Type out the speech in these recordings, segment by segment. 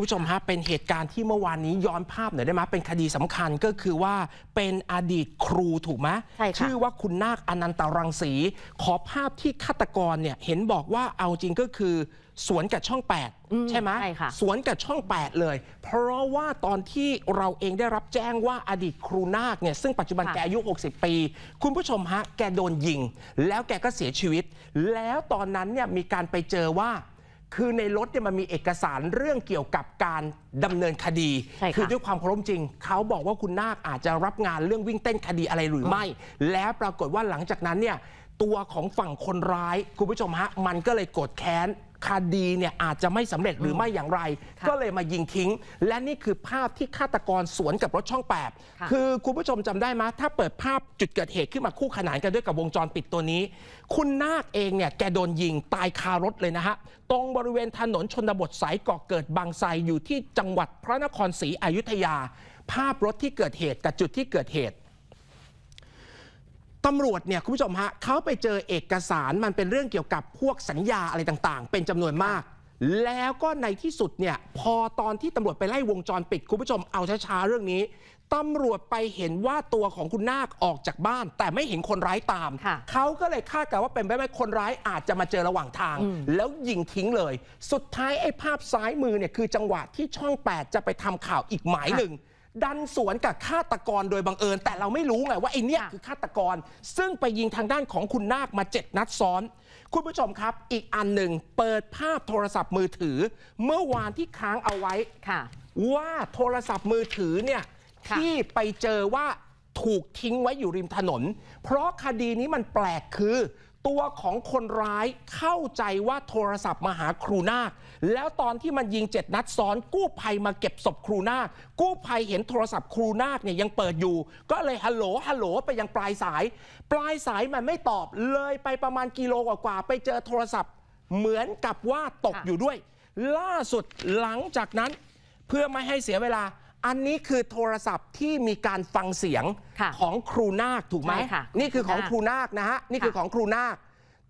คุณผู้ชมฮะเป็นเหตุการณ์ที่เมื่อวานนี้ย้อนภาพหน่อยได้ไหมเป็นคดีสำคัญก็คือว่าเป็นอดีตครูถูกไหมใช่ค่ะชื่อว่าคุณนาคอนันตรังสี ขอภาพที่ฆาตกรเนี่ยเห็นบอกว่าเอาจริงก็คือสวนกับช่องอืม8ใช่ไหมใช่ค่ะสวนกับช่อง 8 เลย เพราะว่าตอนที่เราเองได้รับแจ้งว่าอดีตครูนาคเนี่ยซึ่งปัจจุบันค่ะแกอายุ 60 ปี คุณผู้ชมฮะแกโดนยิง แล้วแกก็เสียชีวิต แล้วตอนนั้นเนี่ยมีการไปเจอว่า คือในรถเนี่ยมันมีเอกสารเรื่องเกี่ยวกับการดำเนินคดี ใช่ค่ะ คือด้วยความเคารพจริง เขาบอกว่าคุณนาคอาจจะรับงานเรื่องวิ่งเต้นคดีอะไรหรือไม่ แล้วปรากฏว่าหลังจากนั้นเนี่ย ตัวของฝั่งคนร้าย คุณผู้ชมฮะ มันก็เลยโกรธแค้นคดีเนี่ยอาจจะไม่สำเร็จหรือไม่อย่างไรค่ะก็เลยมายิงทิ้ง และนี่คือภาพที่ฆาตกรสวนกับรถช่องแปดค่ะคือคุณผู้ชมจำได้ไหมถ้าเปิดภาพจุดเกิดเหตุขึ้นมาคู่ขนานกันด้วยกับวงจรปิดตัวนี้ คุณนาคเองเนี่ยแกโดนยิงตายคารถเลยนะฮะ ตรงบริเวณถนนชนบทสายเกาะเกิดบางไทรอยู่ที่จังหวัดพระนครศรีอยุธยา ภาพรถที่เกิดเหตุกับจุดที่เกิดเหตุ ตำรวจเนี่ยคุณผู้ชมฮะเขาไปเจอเอกสารมันเป็นเรื่องเกี่ยวกับพวกสัญญาอะไรต่างๆ เป็นจำนวนมาก แล้วก็ในที่สุดเนี่ยพอตอนที่ตำรวจไปไล่วงจรปิด คุณผู้ชมเอาช้าๆเรื่องนี้ตำรวจไปเห็นว่าตัวของคุณนาคออกจากบ้าน แต่ไม่เห็นคนร้ายตาม ค่ะเขาก็เลยคาดการณ์ว่าเป็นไปได้คนร้ายอาจจะมาเจอระหว่างทาง อืม แล้วยิงทิ้งเลย สุดท้ายไอ้ภาพซ้ายมือเนี่ยคือจังหวะที่ช่อง 8 จะไปทำข่าวอีกหมายหนึ่ง ดันสวนกับฆาตกรโดยบังเอิญ แต่เราไม่รู้ไงว่าไอ้เนี่ยค่ะคือฆาตกร ซึ่งไปยิงทางด้านของคุณนาคมาเจ็ดนัดซ้อน คุณผู้ชมครับ อีกอันหนึ่งเปิดภาพโทรศัพท์มือถือ เมื่อวานที่ค้างเอาไว้ค่ะว่าโทรศัพท์มือถือเนี่ยค่ะที่ไปเจอว่าถูกทิ้งไว้อยู่ริมถนน เพราะคดีนี้มันแปลกคือ ตัวของคนร้ายเข้าใจว่าโทรศัพท์มาหาครูนาค แล้วตอนที่มันยิงเจ็ดนัดซ้อน กู้ภัยมาเก็บศพครูนาค กู้ภัยเห็นโทรศัพท์ครูนาคเนี่ยยังเปิดอยู่ ก็เลยฮัลโหลฮัลโหลไปยังปลายสาย ปลายสายมันไม่ตอบเลยไปประมาณกิโลกว่าๆไปเจอโทรศัพท์ เหมือนกับว่าตกอยู่ด้วย ล่าสุดหลังจากนั้นเพื่อไม่ให้เสียเวลา อันนี้คือโทรศัพท์ที่มีการฟังเสียงค่ะของครูนาคถูกไหมใช่ค่ะนี่คือของคครูรูนานาคคนะฮะนี่คือค่ะของครูนาค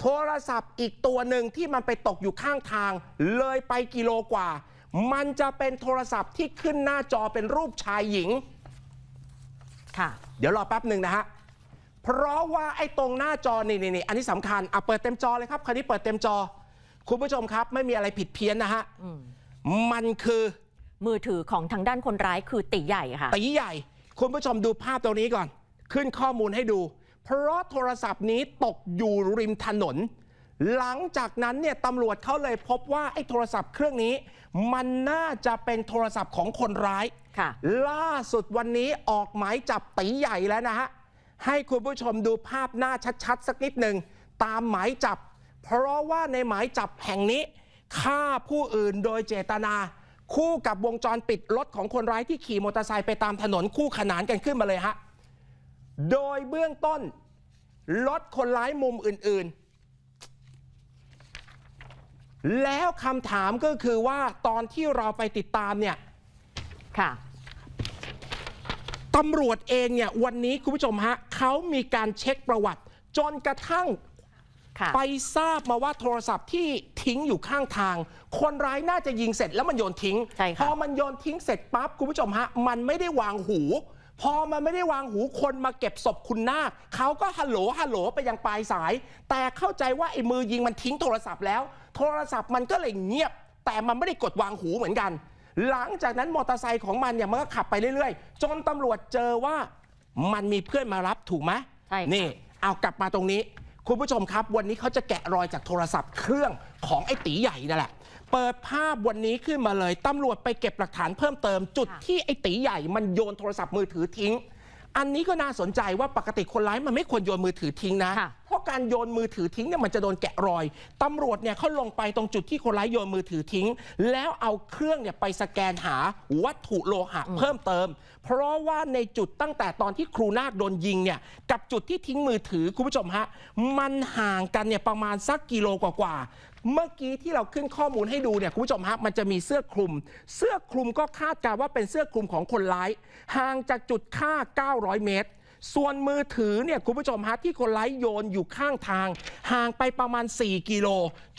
โทรศัพท์อีกตัวหนึ่งที่มันไปตกอยู่ข้างทาง เลยไปกิโลกว่า มันจะเป็นโทรศัพท์ที่ขึ้นหน้าจอเป็นรูปชายหญิงค่ะเดี๋ยวรอแป๊บหนึ่งนะฮะเพราะว่าไอ้ตรงหน้าจอนี่นี่นี่อันนี้สำคัญอะเปิดเต็มจอเลยครับคันนี้เปิดเต็มจอ คุณผู้ชมครับไม่มีอะไรผิดเพี้ยนนะฮะอืมมันคือ มือถือของทางด้านคนร้ายคือตีใหญ่ค่ะตีใหญ่ คุณผู้ชมดูภาพตรงนี้ก่อน ขึ้นข้อมูลให้ดู เพราะโทรศัพท์นี้ตกอยู่ริมถนน หลังจากนั้นเนี่ยตำรวจเขาเลยพบว่าไอ้โทรศัพท์เครื่องนี้ มันน่าจะเป็นโทรศัพท์ของคนร้ายค่ะ ล่าสุดวันนี้ออกหมายจับตีใหญ่แล้วนะฮะให้คุณผู้ชมดูภาพหน้าชัดๆสักนิดหนึ่งตามหมายจับ เพราะว่าในหมายจับแห่งนี้ฆ่าผู้อื่นโดยเจตนา คู่กับวงจรปิดรถของคนร้ายที่ขี่มอเตอร์ไซค์ไปตามถนนคู่ขนานกันขึ้นมาเลยฮะ โดยเบื้องต้นรถคนร้ายมุมอื่นๆ แล้วคำถามก็คือว่าตอนที่เราไปติดตามเนี่ย ค่ะตำรวจเองเนี่ยวันนี้คุณผู้ชมฮะเขามีการเช็คประวัติ จนกระทั่งค่ะ ไปทราบมาว่าโทรศัพท์ที่ทิ้งอยู่ข้างทาง คนร้ายน่าจะยิงเสร็จแล้วมันโยนทิ้งใช่ค่ะพอมันโยนทิ้งเสร็จปั๊บคุณผู้ชมฮะ มันไม่ได้วางหูพอมันไม่ได้วางหูคนมาเก็บศพคุณนาคเขาก็ฮัลโหลฮัลโหลไปยังปลายสาย แต่เข้าใจว่าไอ้มือยิงมันทิ้งโทรศัพท์แล้ว โทรศัพท์มันก็เลยเงียบ แต่มันไม่ได้กดวางหูเหมือนกัน หลังจากนั้นมอเตอร์ไซค์ของมันเนี่ยมันก็ขับไปเรื่อยๆ จนตำรวจเจอว่ามันมีเพื่อนมารับถูกไหมใช่ค่ะนี่เอากลับมาตรงนี้ คุณผู้ชมครับ วันนี้เขาจะแกะรอยจากโทรศัพท์เครื่องของไอ้ตีใหญ่นั่นแหละ เปิดภาพวันนี้ขึ้นมาเลยตำรวจไปเก็บหลักฐานเพิ่มเติม จุดที่ไอ้ตีใหญ่มันโยนโทรศัพท์มือถือทิ้ง อันนี้ก็น่าสนใจว่าปกติคนร้ายมันไม่ควรโยนมือถือทิ้งนะะะการโยนมือถือทิ้งเนี่ยมันจะโดนแกะรอยตำรวจเนี่ยเขาลงไปตรงจุดที่คนร้ายโยนมือถือทิ้ง แล้วเอาเครื่องเนี่ยไปสแกนหาวัตถุโลหะเพิ่มเติม เพราะว่าในจุดตั้งแต่ตอนที่ครูนาคโดนยิงเนี่ยกับจุดที่ทิ้งมือถือคุณผู้ชมฮะมันห่างกันเนี่ยประมาณสักกิโลกว่าๆเมื่อกี้ที่เราขึ้นข้อมูลให้ดูเนี่ยคุณผู้ชมฮะมันจะมีเสื้อคลุม เสื้อคลุมก็คาดการณ์ว่าเป็นเสื้อคลุมของคนร้าย ห่างจากจุดฆ่า 900 เมตร ส่วนมือถือเนี่ยคุณผู้ชมฮะที่คนร้ายโยนอยู่ข้างทาง ห่างไปประมาณ 4 กิโล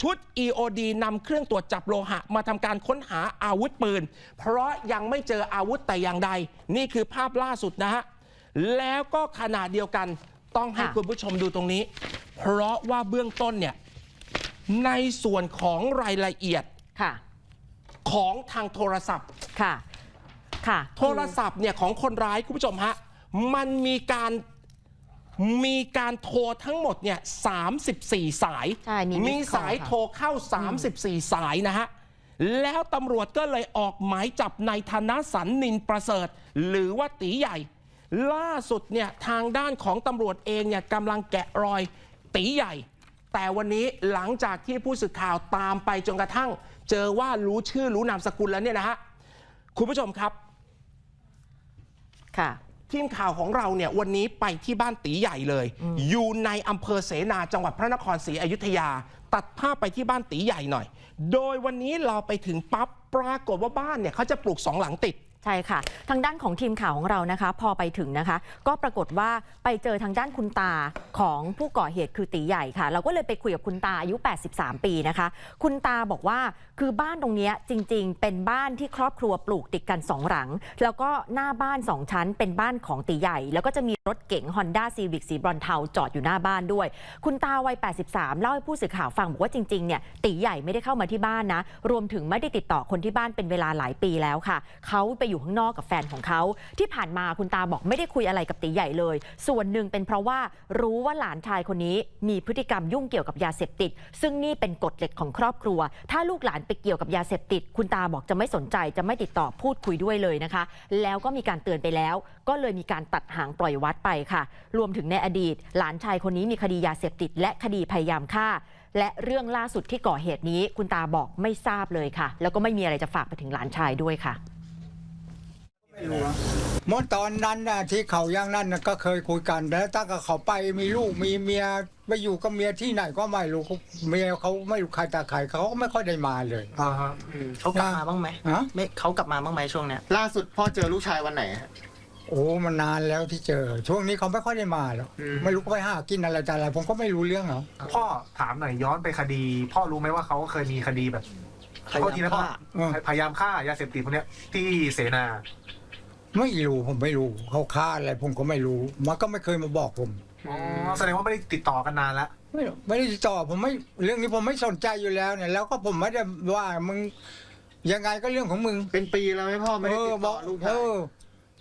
ชุด EOD นำเครื่องตรวจจับโลหะ มาทำการค้นหาอาวุธปืน เพราะยังไม่เจออาวุธแต่อย่างใด นี่คือภาพล่าสุดนะฮะ แล้วก็ขนาดเดียวกันต้องให้ค่ะคุณผู้ชมดูตรงนี้ เพราะว่าเบื้องต้นเนี่ยในส่วนของรายละเอียดค่ะของทางโทรศัพท์ค่ะค่ะ โทรศัพท์เนี่ยของคนร้ายคุณผู้ชมฮะ มันมีการมีการโทรทั้งหมดเนี่ย34 สาย ใช่มี มี missed call สายค่ะ โทรเข้า 34 สายนะฮะ แล้วตำรวจก็เลยออกหมายจับในธนสันนินประเสริฐ หรือว่าตีใหญ่ ล่าสุดเนี่ยทางด้านของตำรวจเองเนี่ยกำลังแกะรอยตีใหญ่ แต่วันนี้หลังจากที่ผู้สื่อข่าวตามไปจนกระทั่ง เจอว่ารู้ชื่อรู้นามสกุลแล้วเนี่ยนะฮะ คุณผู้ชมครับ ค่ะ ทีมข่าวของเราเนี่ยวันนี้ไปที่บ้านตีใหญ่เลย อยู่ในอำเภอเสนาจังหวัดพระนครศรีอยุธยา ตัดภาพไปที่บ้านตีใหญ่หน่อย โดยวันนี้เราไปถึงปั๊บปรากฏว่าบ้านเนี่ยเขาจะปลูกสองหลังติด ใช่ค่ะ ทางด้านของทีมข่าวของเรานะคะ พอไปถึงนะคะ ก็ปรากฏว่าไปเจอทางด้านคุณตาของผู้ก่อเหตุคือตีใหญ่ค่ะ เราก็เลยไปคุยกับคุณตาอายุ 83 ปีนะคะ คุณตาบอกว่าคือบ้านตรงนี้จริง ๆ เป็นบ้านที่ครอบครัวปลูกติดกันสองหลัง แล้วก็หน้าบ้านสองชั้น เป็นบ้านของตีใหญ่ แล้วก็จะมีรถเก๋ง Honda Civic สีบรอนเทาจอดอยู่หน้าบ้านด้วย คุณตาวัย 83 เล่าให้ผู้สื่อข่าวฟังบอกว่าจริงๆเนี่ยตีใหญ่ไม่ได้เข้ามาที่บ้านนะรวมถึงไม่ได้ติดต่อคนที่บ้านเป็นเวลาหลายปีแล้วค่ะเขาไปอยู่ข้างนอกกับแฟนของเขา ที่ผ่านมาคุณตาบอกไม่ได้คุยอะไรกับตีใหญ่เลย ส่วนหนึ่งเป็นเพราะว่ารู้ว่าหลานชายคนนี้มีพฤติกรรมยุ่งเกี่ยวกับยาเสพติด ซึ่งนี่เป็นกฎเหล็กของครอบครัว ถ้าลูกหลานไปเกี่ยวกับยาเสพติด คุณตาบอกจะไม่สนใจจะไม่ติดต่อพูดคุยด้วยเลยนะคะ แล้วก็มีการเตือนไปแล้ว ก็เลยมีการตัดหางปล่อยวัดไปค่ะ รวมถึงในอดีต หลานชายคนนี้มีคดียาเสพติด และคดีพยายามฆ่าและเรื่องล่าสุดที่ก่อเหตุนี้ คุณตาบอกไม่ทราบเลยค่ะ แล้วก็ไม่มีอะไรจะฝากไปถึงหลานชายด้วยค่ะ เมื่อตอนนั้นน่ะที่เขาย่างนั่นน่ะก็เคยคุยกันแล้วตั้งแต่เขาไปมีลูกมีเมียไปอยู่กับเมียที่ไหนก็ไม่รู้เมียเขาไม่รู้ใครตาใครเขาก็ไม่ค่อยได้มาเลยอ่าฮะอืมเขากลับมาบ้างไหมฮะไม่เขากลับมาบ้างไหมช่วงเนี้ยล่าสุดพ่อเจอลูกชายวันไหนฮะ โอ้มันนานแล้วที่เจอ ช่วงนี้เขาไม่ค่อยได้มาหรอกอืม ไม่รู้เขาไปหากินอะไรแต่อะไรผมก็ไม่รู้เรื่องหรอกพ่อถามหน่อยย้อนไปคดี พ่อรู้ไหมว่าเขาเคยมีคดีแบบพยายามโทษทีนะพ่อฆ่า เออพยายามฆ่ายาเสพติดพวกเนี้ยที่เสนา ไม่รู้ผมไม่รู้เขาฆ่าอะไรผมก็ไม่รู้มันก็ไม่เคยมาบอกผม อ๋อแสดงว่าไม่ได้ติดต่อกันนานแล้ว ไม่ไม่ได้ติดต่อผมไม่เรื่องนี้ผมไม่สนใจอยู่แล้วเนี่ย แล้วก็ผมไม่ได้ว่ามึงยังไงก็เรื่องของมึงเป็นปีแล้วไหมพ่อไม่เอได้อติดบต่ออกลูกเอชาย อ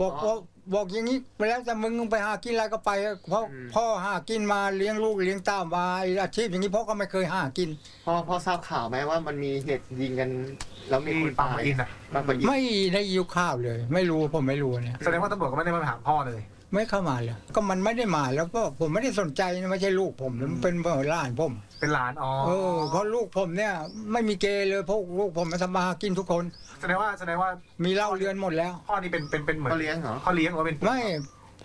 บอกอ๋อ บอกบอกอย่างนี้ไปแล้วแต่มึงไปหากินอะไรก็ไปเพราะอืมพ่อหากินมาเลี้ยงลูกเลี้ยงเต้ามาไอ้อาชีพอย่างนี้พ่อก็ไม่เคยหากินพ่อพ่อทราบข่าวไหมว่ามันมีเหตุยิงกันแล้วมีคนตายอินอะบางปะอินไม่ได้ยิวข้าวเลย ไม่รู้ผมไม่รู้เนี่ยแสดงว่าตำรวจก็ไม่ได้มาถามพ่อเลย ไม่เข้ามาเลย ก็มันไม่ได้มาแล้วก็ผมไม่ได้สนใจนะไม่ใช่ลูกผมมันเป็นหลานผม เป็นหลานอ๋อเออเพราะลูกผมเนี่ย ไม่มีเกย์เลยเพราะลูกผมมันทำมาหากินทุกคน แสดงว่าแสดงว่ามีเหล้าเรือนหมดแล้ว พ่อนี่เป็นเป็นเป็นเหมือนพ่อเลี้ยงเหรอพ่อเลี้ยงหรือว่าเป็นไม่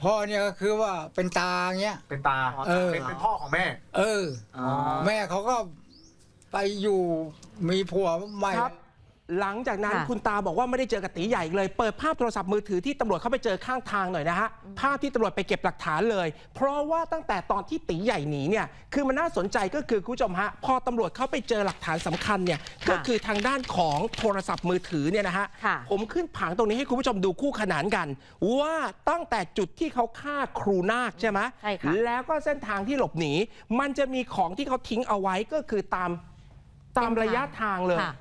พ่อเนี่ยก็คือว่าเป็นตาเงี้ยเป็นตาเออเป็นเป็นพ่อของแม่ เอออ๋อแม่เขาก็ไปอยู่มีผัวใหม่ครับ หลังจากนั้นค่ะ คุณตาบอกว่าไม่ได้เจอกับตีใหญ่อีกเลย เปิดภาพโทรศัพท์มือถือที่ตำรวจเข้าไปเจอข้างทางหน่อยนะฮะ ภาพที่ตำรวจไปเก็บหลักฐานเลย เพราะว่าตั้งแต่ตอนที่ตีใหญ่หนีเนี่ย คือมันน่าสนใจก็คือคุณผู้ชมฮะ พอตำรวจเข้าไปเจอหลักฐานสำคัญเนี่ยก็คือทางด้านของโทรศัพท์มือถือเนี่ยนะฮะ ค่ะ ผมขึ้นผังตรงนี้ให้คุณผู้ชมดูคู่ขนานกัน ว่าตั้งแต่จุดที่เขาฆ่าครูนาคใช่ไหมใช่ค่ะ แล้วก็เส้นทางที่หลบหนี มันจะมีของที่เขาทิ้งเอาไว้ก็คือตามตามระยะทางเลย ค่ะ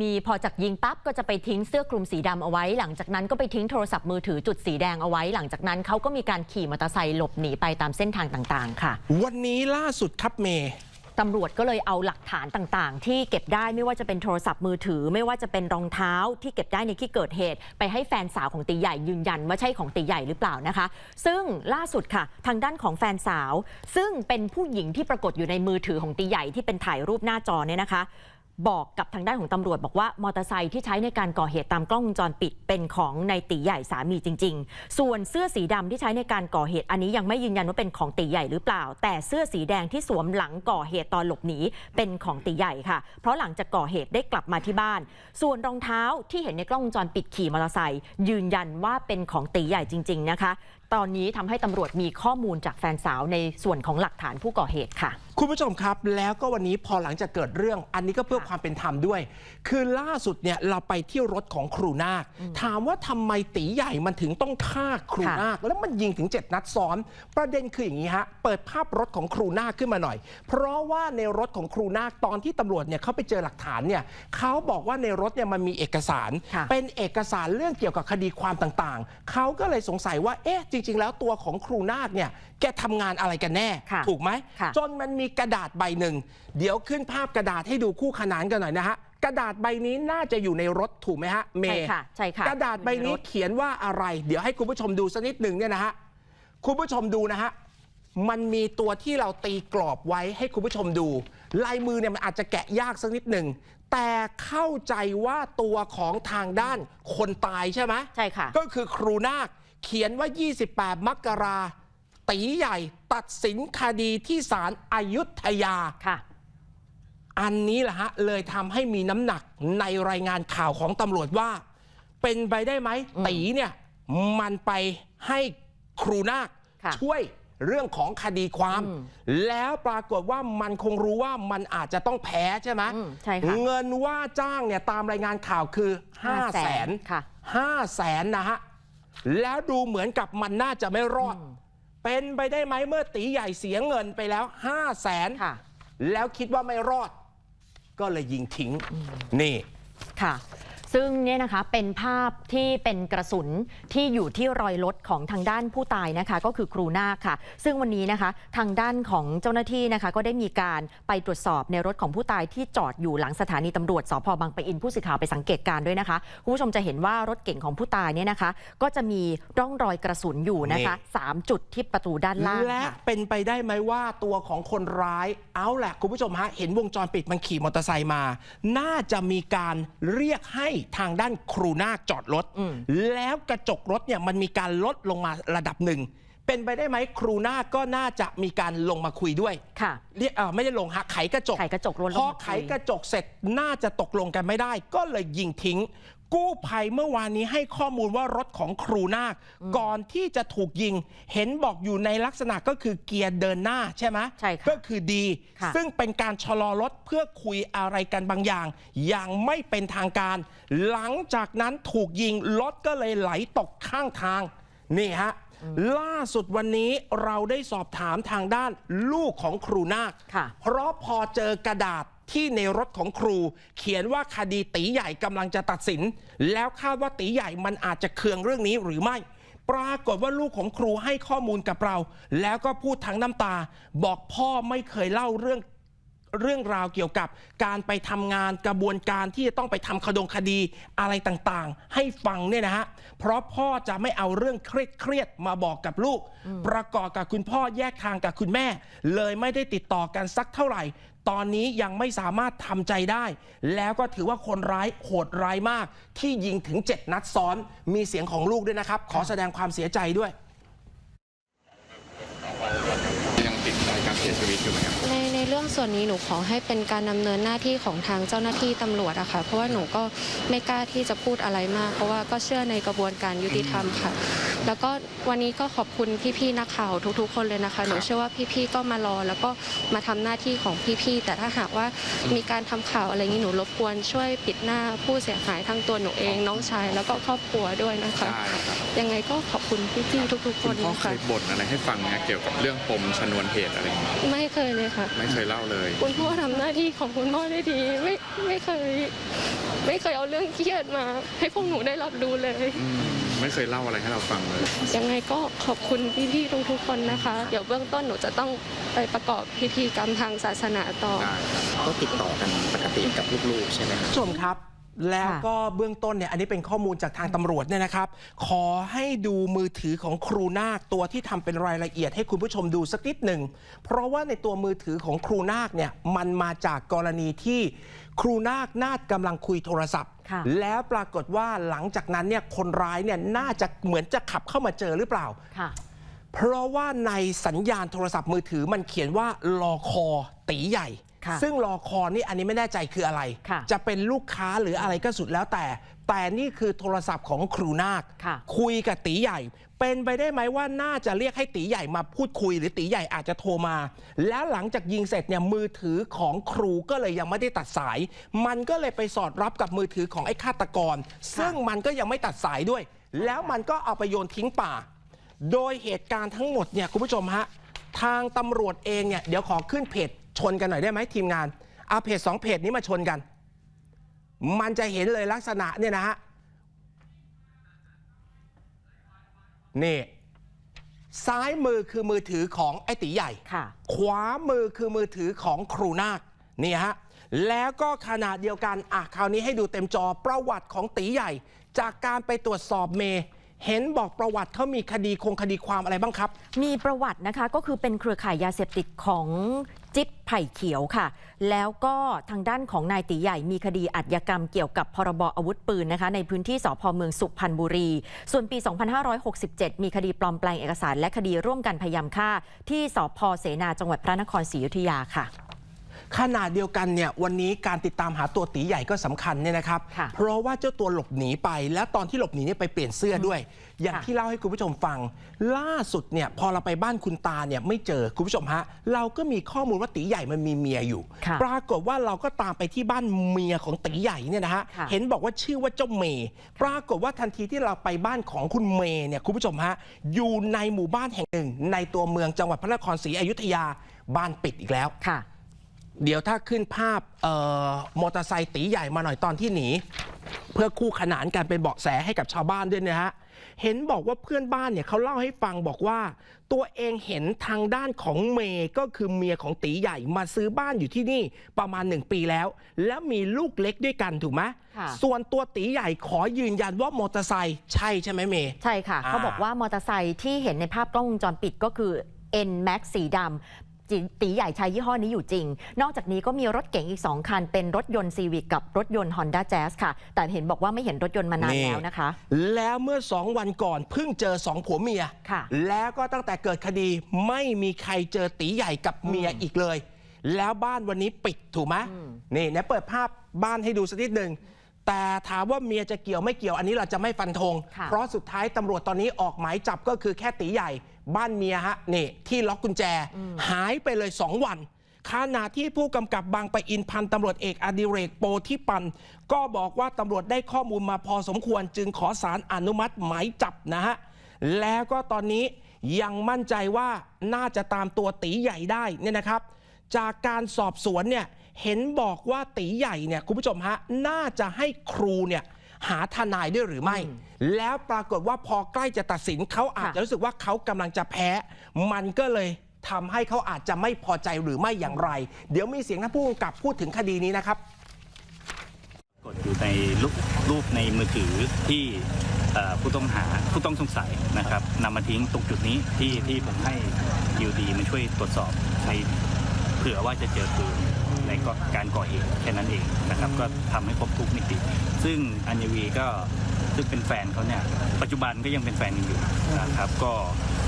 มีพอจากยิงปั๊บก็จะไปทิ้งเสื้อคลุมสีดำเอาไว้ หลังจากนั้นก็ไปทิ้งโทรศัพท์มือถือจุดสีแดงเอาไว้ หลังจากนั้นเขาก็มีการขี่มอเตอร์ไซค์หลบหนีไปตามเส้นทางต่างๆ ค่ะ วันนี้ล่าสุดครับเมย์ตำรวจก็เลยเอาหลักฐานต่างๆ ที่เก็บได้ไม่ว่าจะเป็นโทรศัพท์มือถือ ไม่ว่าจะเป็นรองเท้าที่เก็บได้ในที่เกิดเหตุ ไปให้แฟนสาวของตีใหญ่ยืนยันว่าใช่ของตีใหญ่หรือเปล่านะคะ ซึ่งล่าสุดค่ะ ทางด้านของแฟนสาว ซึ่งเป็นผู้หญิงที่ปรากฏอยู่ในมือถือของตีใหญ่ที่เป็นถ่ายรูปหน้าจอเนี่ยนะคะ บอกกับทางด้านของตำรวจ บอกว่ามอเตอร์ไซค์ที่ใช้ในการก่อเหตุตามกล้องวงจรปิดเป็นของในตีใหญ่สามีจริง ๆ ส่วนเสื้อสีดำที่ใช้ในการก่อเหตุอันนี้ยังไม่ยืนยันว่าเป็นของตีใหญ่หรือเปล่า แต่เสื้อสีแดงที่สวมหลังก่อเหตุตอนหลบหนีเป็นของตีใหญ่ค่ะ เพราะหลังจากก่อเหตุได้กลับมาที่บ้าน ส่วนรองเท้าที่เห็นในกล้องวงจรปิดขี่มอเตอร์ไซค์ยืนยันว่าเป็นของตีใหญ่จริง ๆ นะคะ ตอนนี้ทำให้ตำรวจมีข้อมูลจากแฟนสาวในส่วนของหลักฐานผู้ก่อเหตุค่ะ คุณผู้ชมครับ แล้วก็วันนี้พอหลังจากเกิดเรื่อง อันนี้ก็เพื่อค่ะความเป็นธรรมด้วย คือล่าสุดเนี่ยเราไปเที่ยวรถของครูนาค ถามว่าทำไมตีใหญ่มันถึงต้องฆ่าครูค่ะนาค แล้วมันยิงถึง 7 นัดซ้อน ประเด็นคืออย่างนี้ฮะเปิดภาพรถของครูนาคขึ้นมาหน่อย เพราะว่าในรถของครูนาคตอนที่ตำรวจเนี่ยเขาไปเจอหลักฐานเนี่ยเขาบอกว่าในรถเนี่ยมันมีเอกสารค่ะเป็นเอกสารเรื่องเกี่ยวกับคดีความต่างๆเขาก็เลยสงสัยว่าเอ๊ะจริง ๆ แล้วตัวของครูนาคเนี่ยแกทำงานอะไรกันแน่ ค่ะถูกไหม ค่ะ จนมันมีกระดาษใบหนึ่ง เดี๋ยวขึ้นภาพกระดาษให้ดูคู่ขนานกันหน่อยนะฮะ กระดาษใบนี้น่าจะอยู่ในรถถูกไหมฮะเมใช่ย์ ค่ะใช่ค่ะกระดาษใบนี้เขียนว่าอะไร เดี๋ยวให้คุณผู้ชมดูสักนิดหนึ่งเนี่ยนะฮะ คุณผู้ชมดูนะฮะ มันมีตัวที่เราตีกรอบไว้ให้คุณผู้ชมดู ลายมือเนี่ยมันอาจจะแกะยากสักนิดหนึ่ง แต่เข้าใจว่าตัวของทางด้านคนตายใช่ไหม ใช่ค่ะ ก็คือครูนาค เขียนว่า 28 มกราตีใหญ่ตัดสินคดีที่ศาลอายุทยาค่ะ อันนี้แหละฮะ เลยทำให้มีน้ำหนักในรายงานข่าวของตำรวจว่า เป็นไปได้ไหมตีเนี่ยมันไปให้ครูนาคค่ะช่วยเรื่องของคดีความอืมแล้วปรากฏว่ามันคงรู้ว่ามันอาจจะต้องแพ้ใช่ไหมอืมใช่ค่ะเงินว่าจ้างเนี่ยตามรายงานข่าวคือ 5 0 0แสนค่ะห้าแสนนะฮะ แล้วดูเหมือนกับมันน่าจะไม่รอด เป็นไปได้ไหมเมื่อตีใหญ่เสียเงินไปแล้ว5 0 0แสนค่ะแล้วคิดว่าไม่รอด ก็เลยยิงทิ้งนี่ค่ะ ซึ่งเนี่ยนะคะเป็นภาพที่เป็นกระสุนที่อยู่ที่รอยรถของทางด้านผู้ตายนะคะ ก็คือครูนาคค่ะ ซึ่งวันนี้นะคะทางด้านของเจ้าหน้าที่นะคะ ก็ได้มีการไปตรวจสอบในรถของผู้ตายที่จอดอยู่หลังสถานีตำรวจสพบางปะอินผู้สื่อข่าวไปสังเกตการณ์ด้วยนะคะคุณผู้ชมจะเห็นว่ารถเก่งของผู้ตายเนี่ยนะคะ ก็จะมีร่องรอยกระสุนอยู่นะคะสามจุดที่ประตูด้านล่างและค่ะเป็นไปได้ไหมว่าตัวของคนร้ายเอาแหละคุณผู้ชมฮะเห็นวงจรปิดมันขี่มอเตอร์ไซค์มา น่าจะมีการเรียกให้ทางด้านครูนาคจอดรถอืมแล้วกระจกรถเนี่ยมันมีการลดลงมาระดับหนึ่ง เป็นไปได้ไหมครูนาคก็น่าจะมีการลงมาคุยด้วยค่ะเรียกเอ่อไม่ได้ลงฮะไขกระจกไขกระจกรถลงพอมาคุยไขกระจกเสร็จน่าจะตกลงกันไม่ได้ ก็เลยยิงทิ้ง กู้ภัยเมื่อวานนี้ให้ข้อมูลว่ารถของครูนาคก่อนที่จะถูกยิง เห็นบอกอยู่ในลักษณะก็คือเกียร์เดินหน้าใช่ไหมใช่ค่ะก็คือดี ค่ะซึ่งเป็นการชะลอรถเพื่อคุยอะไรกันบางอย่าง อย่างไม่เป็นทางการ หลังจากนั้นถูกยิงรถก็เลยไหลตกข้างทาง นี่ฮะ ล่าสุดวันนี้เราได้สอบถามทางด้านลูกของครูนาค ค่ะ เพราะพอเจอกระดาษ ที่ในรถของครู เขียนว่าคดีตีใหญ่กำลังจะตัดสิน แล้วคาดว่าตีใหญ่มันอาจจะเคืองเรื่องนี้หรือไม่ ปรากฏว่าลูกของครูให้ข้อมูลกับเรา แล้วก็พูดทั้งน้ำตา บอกพ่อไม่เคยเล่าเรื่องเรื่องราวเกี่ยวกับการไปทำงานกระบวนการที่จะต้องไปทำคดงคดีอะไรต่างๆ ให้ฟังเนี่ยนะฮะ เพราะพ่อจะไม่เอาเรื่องเครียดๆมาบอกกับลูก ประกอบกับคุณพ่อแยกทางกับคุณแม่ เลยไม่ได้ติดต่อกันสักเท่าไหร่ ตอนนี้ยังไม่สามารถทำใจได้ แล้วก็ถือว่าคนร้ายโหดร้ายมาก ที่ยิงถึง 7 นัดซ้อน มีเสียงของลูกด้วยนะครับ ขอแสดงความเสียใจด้วย ยังติดใจการเสียชีวิตอยู่ไหมครับ ในในเรื่องส่วนนี้หนูขอให้เป็นการดำเนินหน้าที่ของทางเจ้าหน้าที่ตำรวจอะค่ะ เพราะว่าหนูก็ไม่กล้าที่จะพูดอะไรมาก เพราะว่าก็เชื่อในกระบวนการยุติธรรมค่ะ แล้วก็วันนี้ก็ขอบคุณพี่ๆนักข่าวทุก ๆ คนเลยนะคะ หนูเชื่อว่าพี่ๆก็มารอ แล้วก็มาทำหน้าที่ของพี่ๆแต่ถ้าหากว่ามีการทำข่าวอะไรอย่างนี้หนูรบกวนช่วยปิดหน้าผู้เสียหายทั้งตัวหนูเองน้องชายแล้วก็ครอบครัวด้วยนะคะได้ครับยังไงก็ขอบคุณพี่ๆทุก ๆคคุณนพ่อนะเคคะยบ่นอะไรให้ฟังไหมเกี่ยวกับเรื่องปมชนวนเหตุอะไรอย่างเงี้ยไม่เคยเลยค่ะ ไม่เคยเล่าเลย คุณพ่อทำหน้าที่ของคุณพ่อได้ดี ไม่ไม่เคย ไม่เคยเอาเรื่องเครียดมา ให้พวกหนูได้รับรู้เลยอืม ไม่เคยเล่าอะไรให้เราฟังเลย ยังไงก็ขอบคุณพี่ๆทุกๆคนนะคะ เดี๋ยวเบื้องต้นหนูจะต้องไปประกอบพิธีกรรมทางศาสนาต่อ ได้ครับก็ติดต่อกันปกติกับลูกๆใช่ไหมครับ ผู้ชมครับ แล้วก็เบื้องต้นเนี่ยอันนี้เป็นข้อมูลจากทางตำรวจเนี่ยนะครับ ขอให้ดูมือถือของครูนาคตัวที่ทำเป็นรายละเอียดให้คุณผู้ชมดูสักนิดหนึ่ง เพราะว่าในตัวมือถือของครูนาคเนี่ยมันมาจากกรณีที่ครูนาคนาดกำลังคุยโทรศัพท์ค่ะแล้วปรากฏว่าหลังจากนั้นเนี่ยคนร้ายเนี่ยน่าจะเหมือนจะขับเข้ามาเจอหรือเปล่าค่ะเพราะว่าในสัญญาณโทรศัพท์มือถือมันเขียนว่ารอคอตีใหญ่ ค่ะซึ่งรอคอนี่อันนี้ไม่แน่ใจคืออะไร ค่ะ จะเป็นลูกค้าหรืออะไรก็สุดแล้วแต่ แต่นี่คือโทรศัพท์ของครูนาค ค่ะ คุยกับตีใหญ่ เป็นไปได้ไหมว่าน่าจะเรียกให้ตีใหญ่มาพูดคุย หรือตีใหญ่อาจจะโทรมา แล้วหลังจากยิงเสร็จเนี่ยมือถือของครูก็เลยยังไม่ได้ตัดสาย มันก็เลยไปสอดรับกับมือถือของไอ้ฆาตกร ซึ่งมันก็ยังไม่ตัดสายด้วย แล้วมันก็เอาไปโยนทิ้งป่า โดยเหตุการณ์ทั้งหมดเนี่ยคุณผู้ชมฮะทางตำรวจเองเนี่ยเดี๋ยวขอขึ้นเพจ ชนกันหน่อยได้ไหมทีมงาน เอาเพจสองเพจนี้มาชนกัน มันจะเห็นเลยลักษณะเนี่ยนะฮะ นี่ ซ้ายมือคือมือถือของไอ้ตีใหญ่ ค่ะ ขวามือคือมือถือของครูนาคนี่ฮะ แล้วก็ขนาดเดียวกัน อะ คราวนี้ให้ดูเต็มจอประวัติของตีใหญ่ จากการไปตรวจสอบเมเห็นบอกประวัติเขามีคดีคงคดีความอะไรบ้างครับ มีประวัตินะคะก็คือเป็นเครือข่ายยาเสพติดของ จิ๊บไผ่เขียวค่ะ แล้วก็ทางด้านของนายตีใหญ่มีคดีอัจยกรรมเกี่ยวกับพรบอาวุธปืนนะคะในพื้นที่สพเมืองสุพรรณบุรี ส่วนปี 2567 มีคดีปลอมแปลงเอกสาร และคดีร่วมกันพยายามฆ่า ที่สพเสนาจังหวัดพระนครศรีอยุธยาค่ะ ขนาดเดียวกันเนี่ยวันนี้การติดตามหาตัวตีใหญ่ก็สำคัญเนี่ยนะครับค่ะเพราะว่าเจ้าตัวหลบหนีไป แล้วตอนที่หลบหนีเนี่ยไปเปลี่ยนเสื้อด้วย อย่างค่ะที่เล่าให้คุณผู้ชมฟัง ล่าสุดเนี่ยพอเราไปบ้านคุณตาเนี่ยไม่เจอคุณผู้ชมฮะเราก็มีข้อมูลว่าตีใหญ่มันมีเมียอยู่ค่ะปรากฏว่าเราก็ตามไปที่บ้านเมียของตีใหญ่เนี่ยนะฮะค่ะเห็นบอกว่าชื่อว่าเจ้าเมย์ปรากฏว่าทันทีที่เราไปบ้านของคุณเมย์เนี่ยคุณผู้ชมฮะอยู่ในหมู่บ้านแห่งหนึ่ง ในตัวเมืองจังหวัดพระนครศรีอยุธยาบ้านปิดอีกแล้วค่ะ เดี๋ยวถ้าขึ้นภาพเอ่อมอเตอร์ไซค์ตีใหญ่มาหน่อยตอนที่หนี เพื่อคู่ขนานกันเป็นเบาะแสให้กับชาวบ้านด้วยนะฮะเห็นบอกว่าเพื่อนบ้านเนี่ยเขาเล่าให้ฟังบอกว่า ตัวเองเห็นทางด้านของเมย์ก็คือเมียของตีใหญ่มาซื้อบ้านอยู่ที่นี่ประมาณหนึ่งปีแล้ว แล้วมีลูกเล็กด้วยกันถูกไหมค่ะส่วนตัวตีใหญ่ขอยืนยันว่ามอเตอร์ไซค์ใช่ใช่ไหมเมย์ใช่ค่ะอ่าเขาบอกว่ามอเตอร์ไซค์ที่เห็นในภาพกล้องวงจรปิดก็คือ N Max สีดำจิ ตีใหญ่ใช้ยี่ห้อนี้อยู่จริง นอกจากนี้ก็มีรถเก๋งอีก 2 คัน เป็นรถยนต์ Civic กับรถยนต์ Honda Jazz ค่ะ แต่เห็นบอกว่าไม่เห็นรถยนต์มานานแล้วนะคะ แล้วเมื่อสองวันก่อนเพิ่งเจอสองผัวเมีย ค่ะ แล้วก็ตั้งแต่เกิดคดีไม่มีใครเจอตีใหญ่กับเมียอีกเลย แล้วบ้านวันนี้ปิดถูกไหมอืมนี่เนี่ยเปิดภาพบ้านให้ดูสักนิดหนึ่งแต่ถามว่าเมียจะเกี่ยวไม่เกี่ยวอันนี้เราจะไม่ฟันธงค่ะเพราะสุดท้ายตำรวจตอนนี้ออกหมายจับก็คือแค่ตีใหญ่ บ้านเมียฮะนี่ที่ล็อกกุญแจหายไปเลย 2 วันขณะที่ผู้กำกับบางปะอินพันตำรวจเอกอดิเรกโปที่ปัน ก็บอกว่าตำรวจได้ข้อมูลมาพอสมควรจึงขอสารอนุมัติหมายจับนะฮะ แล้วก็ตอนนี้ยังมั่นใจว่าน่าจะตามตัวตีใหญ่ได้เนี่ยนะครับ จากการสอบสวนเนี่ยเห็นบอกว่าตีใหญ่เนี่ยคุณผู้ชมฮะน่าจะให้ครูเนี่ย หาทนายด้วยหรือไม่ แล้วปรากฏว่าพอใกล้จะตัดสินเขาอาจจะรู้สึกว่าเขากำลังจะแพ้ มันก็เลยทำให้เขาอาจจะไม่พอใจหรือไม่อย่างไร เดี๋ยวมีเสียงท่านผู้กำกับพูดถึงคดีนี้นะครับกดอยู่ในรูปรูปในมือถือที่เอ่อผู้ต้องหาผู้ต้องสงสัยนะครับนำมาทิ้งตรงจุดนี้ที่ที่ผมให้ยูดีมาช่วยตรวจสอบในเผื่อว่าจะเจอปืน ในก็การก่อเหตุแค่นั้นเองนะครับก็ทำให้ครบทุกมิติ ซึ่งอัญวีก็ซึ่งเป็นแฟนเขาเนี่ยปัจจุบันก็ยังเป็นแฟนกันอยู่นะครับก็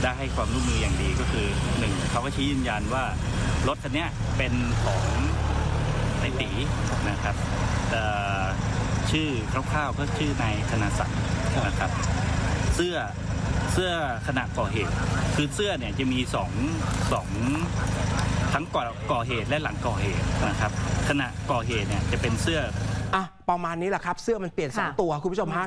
ได้ให้ความร่วมมืออย่างดีก็คือหนึ่งเขาก็ชี้ยืนยันว่ารถคันนี้เป็นของในตีนะครับชื่อคร่าวๆก็ชื่อนายธนาศักดิ์นะครับ เสื้อเสื้อขณะก่อเหตุ คือเสื้อเนี่ยจะมีสองสอง ทั้งก่อก่อเหตุและหลังก่อเหตุนะครับขณะก่อเหตุเนี่ยจะเป็นเสื้อ อะประมาณนี้แหละครับ เสื้อมันเปลี่ยนสองค่ะตัวคุณผู้ชมฮะ